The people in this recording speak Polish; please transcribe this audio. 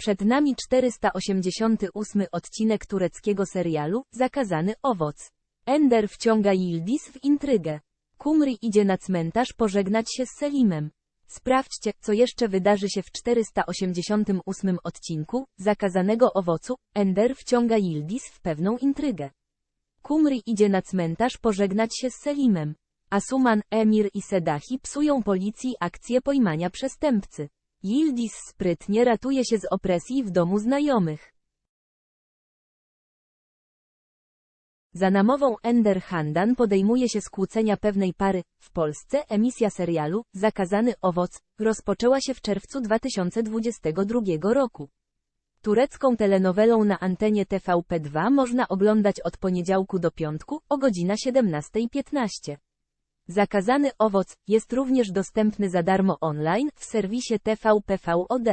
Przed nami 488 odcinek tureckiego serialu Zakazany owoc. Ender wciąga Yildiz w intrygę. Kumri idzie na cmentarz pożegnać się z Selimem. Sprawdźcie, co jeszcze wydarzy się w 488 odcinku Zakazanego owocu. Ender wciąga Yildiz w pewną intrygę. Kumri idzie na cmentarz pożegnać się z Selimem. Asuman, Emir i Sedahi psują policji akcję pojmania przestępcy. Yildiz sprytnie ratuje się z opresji w domu znajomych. Za namową Ender Handan podejmuje się skłócenia pewnej pary. W Polsce emisja serialu Zakazany owoc rozpoczęła się w czerwcu 2022 roku. Turecką telenowelą na antenie TVP2 można oglądać od poniedziałku do piątku o godzina 17.15. Zakazany owoc jest również dostępny za darmo online w serwisie TVP VOD.